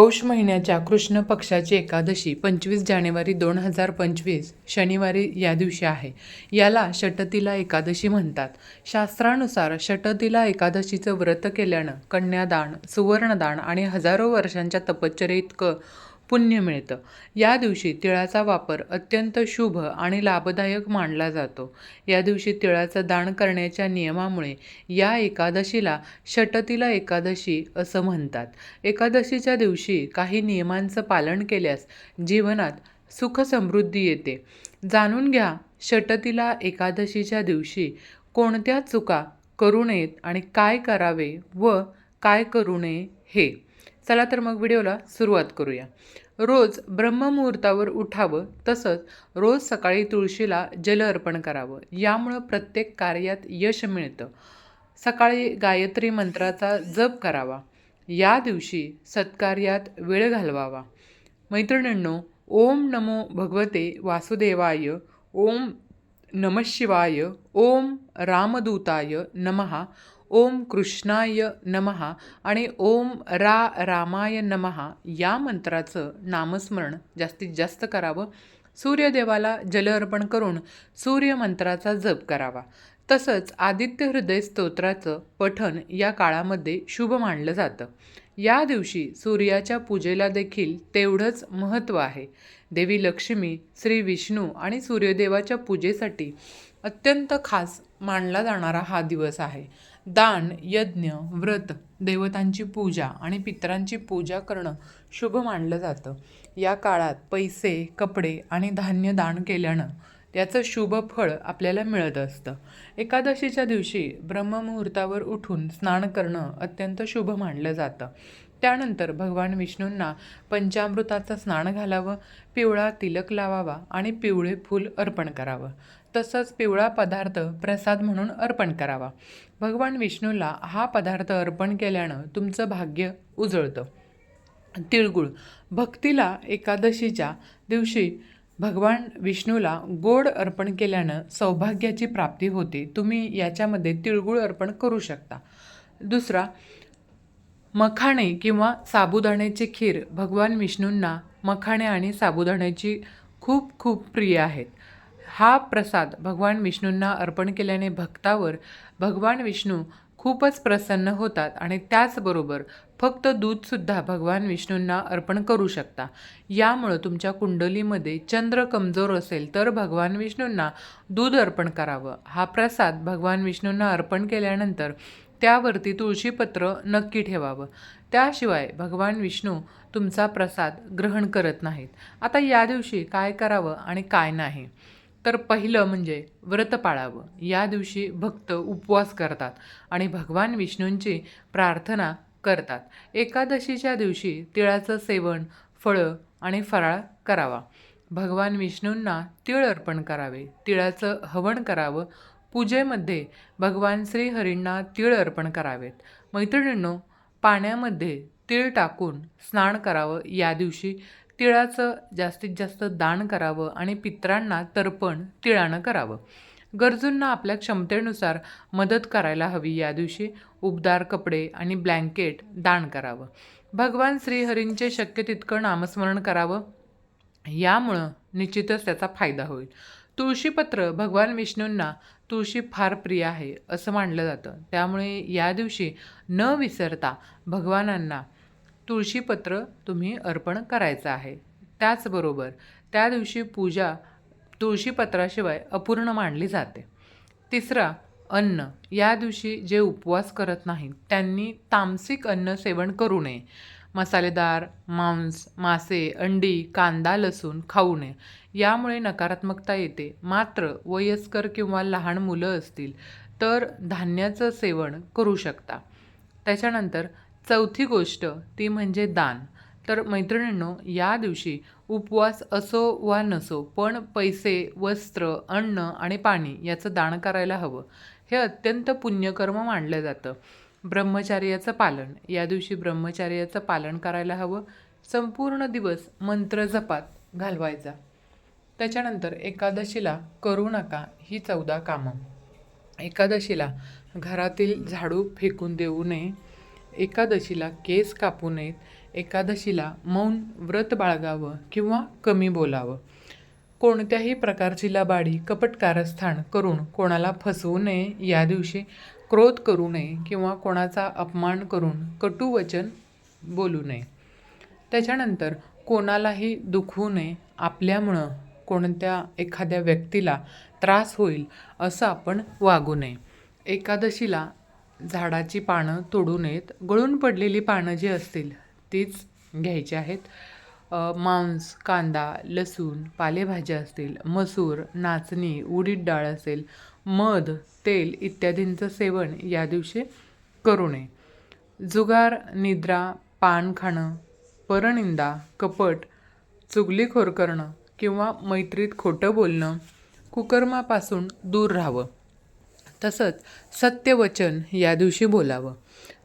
पौष महिन्याच्या कृष्ण पक्षाची एकादशी पंचवीस जानेवारी दोन हजार पंचवीस शनिवारी या दिवशी आहे. याला षटतिला एकादशी म्हणतात. शास्त्रानुसार षटतिला एकादशीचं व्रत केल्यानं कन्यादान सुवर्णदान आणि हजारो वर्षांच्या तपश्चर्येइतकं पुण्य मिळतं. या दिवशी तिळाचा वापर अत्यंत शुभ आणि लाभदायक मानला जातो. या दिवशी तिळाचं दान करण्याच्या नियमामुळे या एकादशीला षटतीला एकादशी असं म्हणतात. एकादशीच्या दिवशी काही नियमांचं पालन केल्यास जीवनात सुख समृद्धी येते. जाणून घ्या षटतीला एकादशीच्या दिवशी कोणत्या चुका करू नयेत आणि काय करावे व काय करू नये हे. चला तर मग व्हिडिओला सुरुवात करूया. रोज ब्रह्ममुहूर्तावर उठावं तसंच रोज सकाळी तुळशीला जल अर्पण करावं यामुळं प्रत्येक कार्यात यश मिळतं. सकाळी गायत्री मंत्राचा जप करावा. या दिवशी सत्कार्यात वेळ घालवावा. मैत्रिणींनो ओम नमो भगवते वासुदेवाय ओम नमः शिवाय ओम रामदूताय नमहा ओम कृष्णाय नमहा आणि ओम रा रामाय नमहा या मंत्राचं नामस्मरण जास्तीत जास्त करावं. सूर्यदेवाला जल अर्पण करून सूर्यमंत्राचा जप करावा. तसंच आदित्य हृदय स्तोत्राचं पठण या काळामध्ये शुभ मानलं जातं. या दिवशी सूर्याच्या पूजेला देखील तेवढंच महत्त्व आहे. देवी लक्ष्मी श्री विष्णू आणि सूर्यदेवाच्या पूजेसाठी अत्यंत खास मानला जाणारा हा दिवस आहे. दान यज्ञ व्रत देवतांची पूजा आणि पितरांची पूजा करणं शुभ मानलं जातं. या काळात पैसे कपडे आणि धान्य दान केल्यानं त्याचं शुभ फळ आपल्याला मिळत असतं. एकादशीच्या दिवशी ब्रह्ममुहूर्तावर उठून स्नान करणं अत्यंत शुभ मानलं जातं. त्यानंतर भगवान विष्णूंना पंचामृताचं स्नान घालावं पिवळा तिलक लावावा आणि पिवळे फूल अर्पण करावं. तसंच पिवळा पदार्थ प्रसाद म्हणून अर्पण करावा. भगवान विष्णूला हा पदार्थ अर्पण केल्यानं तुमचं भाग्य उजळतं. तिळगुळ. भक्तीला एकादशीच्या दिवशी भगवान विष्णूला गोड अर्पण केल्यानं सौभाग्याची प्राप्ती होते. तुम्ही याच्यामध्ये तिळगुळ अर्पण करू शकता. दुसरा मखाणे किंवा साबुदाण्याची खीर. भगवान विष्णूंना मखाणे आणि साबुदाण्याची खूप खूप प्रिय आहेत. हा प्रसाद भगवान विष्णूंना अर्पण केल्याने भक्तावर भगवान विष्णू खूपच प्रसन्न होतात आणि त्याचबरोबर फक्त दूधसुद्धा भगवान विष्णूंना अर्पण करू शकता. यामुळं तुमच्या कुंडलीमध्ये चंद्र कमजोर असेल तर भगवान विष्णूंना दूध अर्पण करावं. हा प्रसाद भगवान विष्णूंना अर्पण केल्यानंतर त्यावरती तुळशीपत्र नक्की ठेवावं. त्याशिवाय भगवान विष्णू तुमचा प्रसाद ग्रहण करत नाहीत. आता या दिवशी काय करावं आणि काय नाही? तर पहिलं म्हणजे व्रत पाळावं. या दिवशी भक्त उपवास करतात आणि भगवान विष्णूंची प्रार्थना करतात. एकादशीच्या दिवशी तिळाचं सेवन फळं आणि फराळ करावा. भगवान विष्णूंना तिळ अर्पण करावे. तिळाचं हवन करावं. पूजेमध्ये भगवान श्रीहरींना तीळ अर्पण करावेत. मैत्रिणींनो पाण्यामध्ये तीळ टाकून स्नान करावं या दिवशी तिळाचं जास्तीत जास्त दान करावं आणि पित्रांना तर्पण तिळानं करावं. गरजूंना आपल्या क्षमतेनुसार मदत करायला हवी. या दिवशी उबदार कपडे आणि ब्लँकेट दान करावं. भगवान श्रीहरींचे शक्य तितकं नामस्मरण करावं. यामुळं निश्चितच त्याचा फायदा होईल. तुळशीपत्र भगवान विष्णूंना तुळशी फार प्रिय आहे असं मानलं जातं. त्यामुळे या दिवशी न विसरता भगवानांना तुळशीपत्र तुम्ही अर्पण करायचं आहे. त्याचबरोबर त्या दिवशी पूजा तुळशीपत्राशिवाय अपूर्ण मानली जाते. तिसरा अन्न. या दिवशी जे उपवास करत नाहीत त्यांनी तामसिक अन्न सेवन करू नये. मसालेदार मांस मासे अंडी कांदा लसूण खाऊ नये. यामुळे नकारात्मकता येते. मात्र वयस्कर किंवा लहान मुलं असतील तर धान्याचं सेवन करू शकता. त्याच्यानंतर चौथी गोष्ट ती म्हणजे दान. तर मैत्रिणींनो या दिवशी उपवास असो वा नसो पण पैसे वस्त्र अन्न आणि पाणी याचं दान करायला हवं. हे अत्यंत पुण्यकर्म मानलं जातं. ब्रह्मचार्याचं पालन. या दिवशी ब्रह्मचार्याचं पालन करायला हवं. संपूर्ण दिवस मंत्र जपात घालवायचा. त्याच्यानंतर एकादशीला करू नका ही चौदा कामं. एकादशीला घरातील झाडू फेकून देऊ नये. एकादशीला केस कापू नयेत एकादशीला मौन व्रत बाळगावं किंवा कमी बोलावं. कोणत्याही प्रकारची लबाडी कपट कारस्थान करून कोणाला फसवू नये या दिवशी क्रोध करू नये किंवा कोणाचा अपमान करून कटुवचन बोलू नये. त्याच्यानंतर कोणालाही दुखवू नये आपल्यामुळं कोणत्या एखाद्या व्यक्तीला त्रास होईल असं आपण वागू नये. एकादशीला झाडाची पानं तोडू नयेत गळून पडलेली पानं जी असतील तीच घ्यायची आहेत. मांस कांदा लसूण पालेभाज्या असतील मसूर नाचणी उडीद डाळ असेल मध तेल इत्यादींचं सेवन या दिवशी करू नये. जुगार निद्रा पान खाणं परनिंदा कपट चुगलीखोर करणं किंवा मैत्रीत खोटं बोलणं कुकर्मापासून दूर राहावं. तसंच सत्यवचन या दिवशी बोलावं.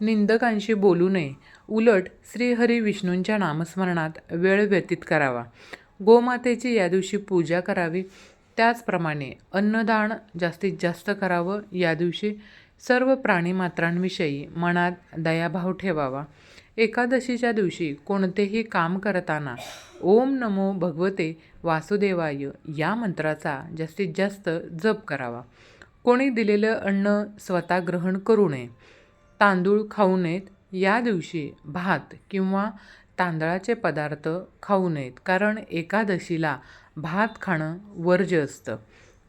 निंदकांशी बोलू नये. उलट श्रीहरी विष्णूंच्या नामस्मरणात वेळ व्यतीत करावा. गोमातेची या दिवशी पूजा करावी. त्याचप्रमाणे अन्नदान जास्तीत जास्त करावं. या दिवशी सर्व प्राणीमात्रांविषयी मनात दयाभाव ठेवावा. एकादशीच्या दिवशी कोणतेही काम करताना ओम नमो भगवते वासुदेवाय या मंत्राचा जास्तीत जास्त जप करावा. कोणी दिलेलं अन्न स्वतः ग्रहण करू नये. तांदूळ खाऊ नयेत. या दिवशी भात किंवा तांदळाचे पदार्थ खाऊ नयेत. कारण एकादशीला भात खाणं वर्ज्य असतं.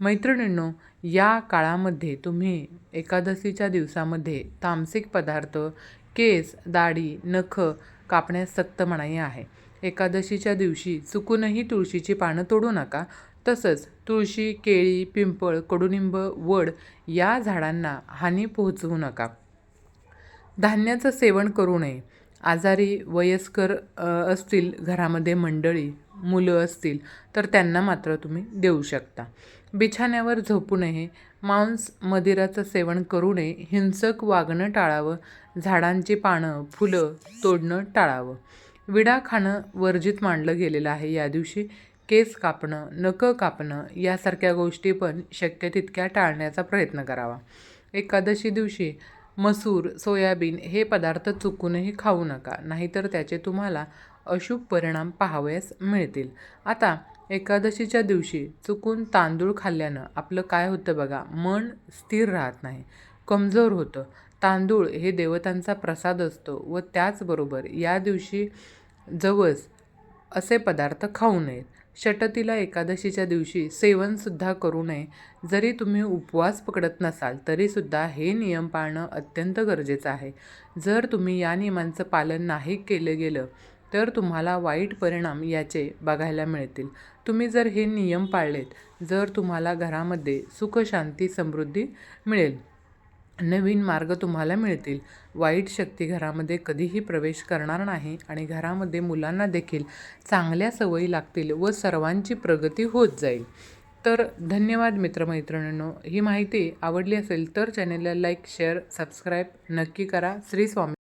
मैत्रिणींनो या काळामध्ये तुम्ही एकादशीच्या दिवसामध्ये तामसिक पदार्थ केस दाढी नख कापण्यास सक्त मनाई आहे. एकादशीच्या दिवशी चुकूनही तुळशीची पानं तोडू नका. तसंच तुळशी केळी पिंपळ कडुनिंब वड या झाडांना हानी पोहोचवू नका. धान्याचं सेवन करू नये. आजारी वयस्कर असतील घरामध्ये मंडळी मुलं असतील तर त्यांना मात्र तुम्ही देऊ शकता. बिछाण्यावर झोपू नये. मांस मदिराचं सेवन करू नये. हिंसक वागणं टाळावं. झाडांची पानं फुलं तोडणं टाळावं. विडा खाणं वर्जित मानलं गेलेलं आहे या दिवशी. केस कापणं नखं कापणं यासारख्या गोष्टी पण शक्य तितक्या टाळण्याचा प्रयत्न करावा. एकादशी दिवशी मसूर सोयाबीन हे पदार्थ चुकूनही खाऊ नका नाहीतर त्याचे तुम्हाला अशुभ परिणाम पाहावयास मिळतील. आता एकादशीच्या दिवशी चुकून तांदूळ खाल्ल्यानं आपलं काय होतं बघा मन स्थिर राहत नाही कमजोर होतं. तांदूळ हे देवतांचा प्रसाद असतो व त्याचबरोबर या दिवशी जवस असे पदार्थ खाऊ नयेत. षटतीला एकादशीच्या दिवशी सेवनसुद्धा करू नये. जरी तुम्ही उपवास पकडत नसाल तरीसुद्धा हे नियम पाळणं अत्यंत गरजेचं आहे. जर तुम्ही या नियमांचं पालन नाही केलं गेलं तर तुम्हाला वाईट परिणाम याचे बघायला मिळतील. तुम्ही जर हे नियम पाळलेत जर तुम्हाला घरामध्ये सुख शांती समृद्धी मिळेल. नवीन मार्ग तुम्हाला मिळतील. वाईट शक्ती घरामध्ये कधीही प्रवेश करणार नाही आणि घरामध्ये मुलांना देखील चांगल्या सवयी लागतील व सर्वांची प्रगती होत जाईल. तर धन्यवाद मित्रमैत्रिणींनो. ही माहिती आवडली असेल तर चॅनेलला लाईक शेअर सबस्क्राईब नक्की करा. श्री स्वामी